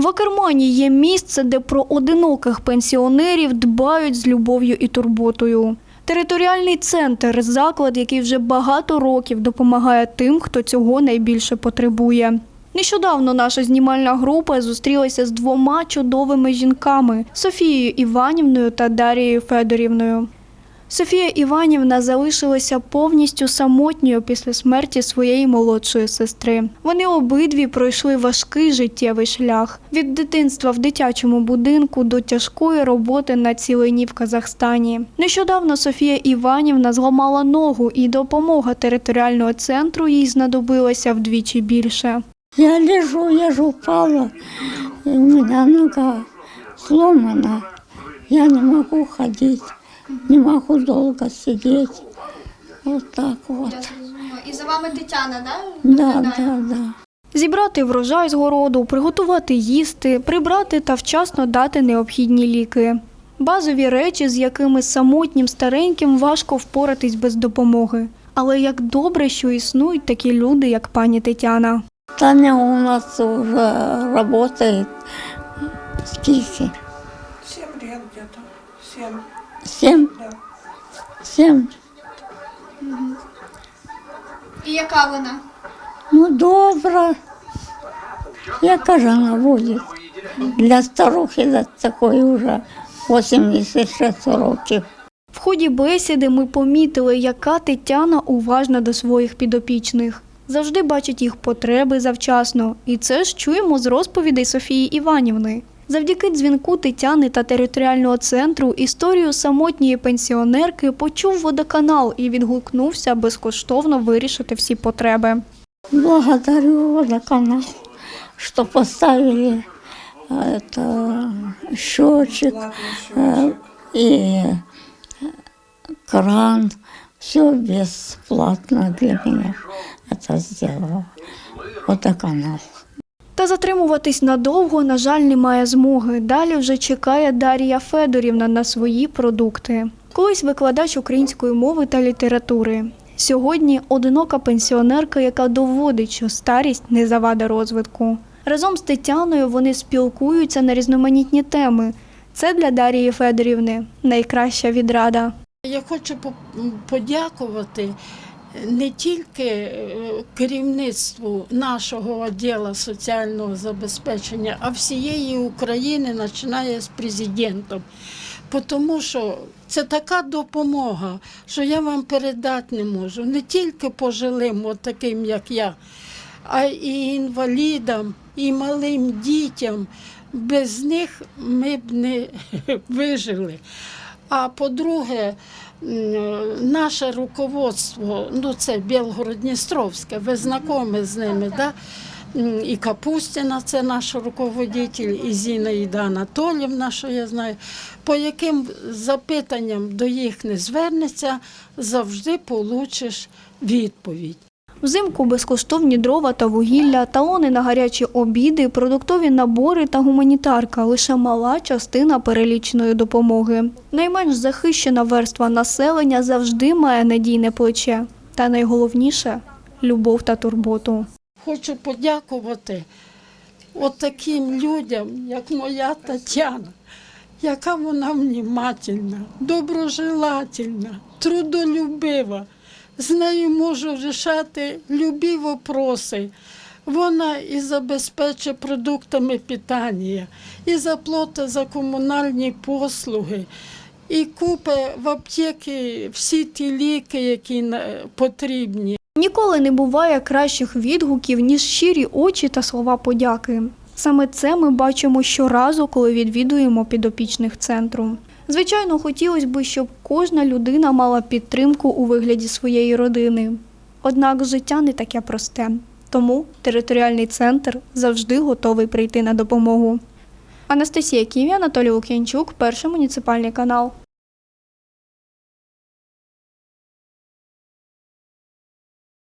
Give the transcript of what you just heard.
В Акермані є місце, де про одиноких пенсіонерів дбають з любов'ю і турботою. Територіальний центр заклад, який вже багато років допомагає тим, хто цього найбільше потребує. Нещодавно наша знімальна група зустрілася з двома чудовими жінками Софією Іванівною та Дарією Федорівною. Софія Іванівна залишилася повністю самотньою після смерті своєї молодшої сестри. Вони обидві пройшли важкий життєвий шлях від дитинства в дитячому будинку до тяжкої роботи на цілині в Казахстані. Нещодавно Софія Іванівна зламала ногу, і допомога територіального центру їй знадобилася вдвічі більше. Я лежу, я же упала, и у меня нога сломана. Я не могу ходить, не могу долго сидеть. Вот так вот. І за вами Тетяна, да? Да, да, да. Зібрати врожай з городу, приготувати їсти, прибрати та вчасно дати необхідні ліки. Базові речі, з якими самотнім стареньким важко впоратись без допомоги. Але як добре, що існують такі люди, як пані Тетяна. Таня у нас уже работает. Сколько? Семь лет где-то. Семь, Семь? да. Семь? І яка вона? Ну, добра. Яка ж вона буде? Для старухи да, такої вже 86 років. В ході бесіди ми помітили, яка Тетяна уважна до своїх підопічних. Завжди бачить їх потреби завчасно, і це ж чуємо з розповідей Софії Іванівни. Завдяки дзвінку Тетяни та територіального центру історію самотньої пенсіонерки почув водоканал і відгукнувся безкоштовно вирішити всі потреби. Благодарю водоканал, что поставили э, это, счетчик э, и кран. Все бесплатно для меня это сделала водоканал. Та затримуватись надовго, на жаль, немає змоги. Далі вже чекає Дар'я Федорівна на свої продукти. Колись викладач української мови та літератури. Сьогодні одинока пенсіонерка, яка доводить, що старість не завада розвитку. Разом з Тетяною вони спілкуються на різноманітні теми. Це для Дар'ї Федорівни найкраща відрада. Я хочу по- подякувати не тільки е, керівництву нашого відділу соціального забезпечення, а всієї України, починає з президентом. Тому що це така допомога, що я вам передати не можу. Не тільки пожилим, от таким як я, а і інвалідам, і малим дітям. Без них ми б не вижили. А по-друге, наше руководство, ну це Білгород-Дністровське, ви знайомі з ними, да? І Капустіна, це наш руководитель, і Зінаїда Анатолівна, що я знаю, по яким запитанням до їх не звернеться, завжди получиш відповідь. Взимку безкоштовні дрова та вугілля, талони на гарячі обіди, продуктові набори та гуманітарка лише мала частина переліченої допомоги. Найменш захищена верства населення завжди має надійне плече. Та найголовніше любов та турботу. Хочу подякувати от таким людям, як моя Тетяна, яка вона внімательна, доброжелательна, трудолюбива. З нею можу рішати любі вопроси. Вона і забезпечить продуктами питання, і заплатить за комунальні послуги, і купить в аптеки всі ті ліки, які потрібні. Ніколи не буває кращих відгуків, ніж щирі очі та слова подяки. Саме це ми бачимо щоразу, коли відвідуємо підопічних центру. Звичайно, хотілося б, щоб кожна людина мала підтримку у вигляді своєї родини. Однак життя не таке просте, тому територіальний центр завжди готовий прийти на допомогу. Анастасія Ківі, Анатолій Лук'янчук, перший муніципальний канал.